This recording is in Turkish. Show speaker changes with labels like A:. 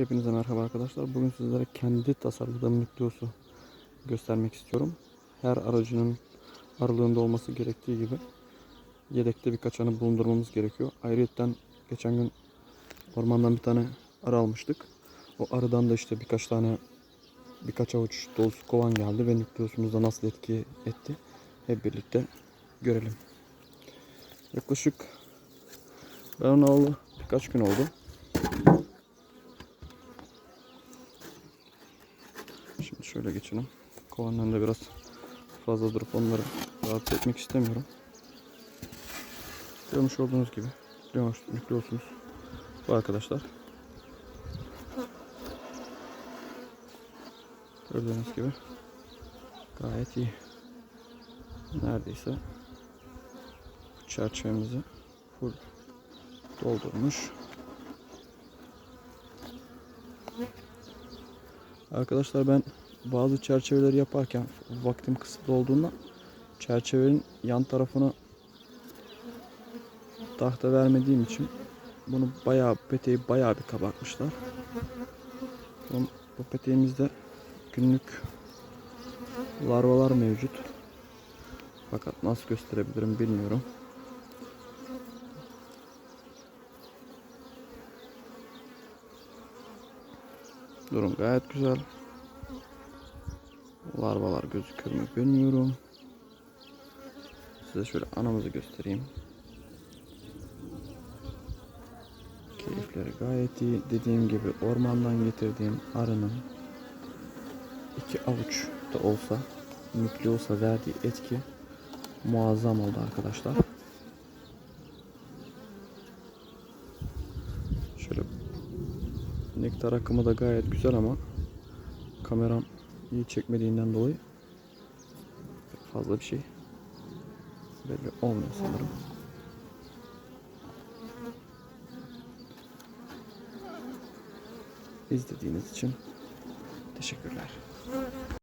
A: Hepinize merhaba arkadaşlar. Bugün sizlere kendi tasarladığım nükleosu göstermek istiyorum. Her aracının aralığında olması gerektiği gibi yedekte birkaç anı bulundurmamız gerekiyor. Ayrıca geçen gün ormandan bir tane arı almıştık. O arıdan da işte birkaç tane birkaç avuç dolusu kovan geldi ve nükleosumuzda nasıl etki etti hep birlikte görelim. Yaklaşık ben onu birkaç gün oldu. Şöyle geçelim. Kovanın da biraz fazla durup onları rahatsız etmek istemiyorum. Görmüş olduğunuz gibi nükleosumuz bu arkadaşlar. Gördüğünüz gibi gayet iyi. Neredeyse bu çerçevemizi full doldurmuş. Arkadaşlar ben bazı çerçeveleri yaparken vaktim kısıtlı olduğunda çerçevenin yan tarafını tahta vermediğim için bunu bayağı peteği bayağı bir kabartmışlar. Bu, bu peteğimizde günlük larvalar mevcut. Fakat nasıl gösterebilirim bilmiyorum. Durum gayet güzel. Larvalar gözüküyor mu bilmiyorum. Size şöyle anamızı göstereyim. Keyifleri gayet iyi. Dediğim gibi ormandan getirdiğim arının iki avuç da olsa nükleosa verdiği etki muazzam oldu arkadaşlar. Şöyle nektar akımı da gayet güzel ama kameram iyi çekmediğinden dolayı pek fazla bir şey belli olmuyor sanırım. İzlediğiniz için teşekkürler.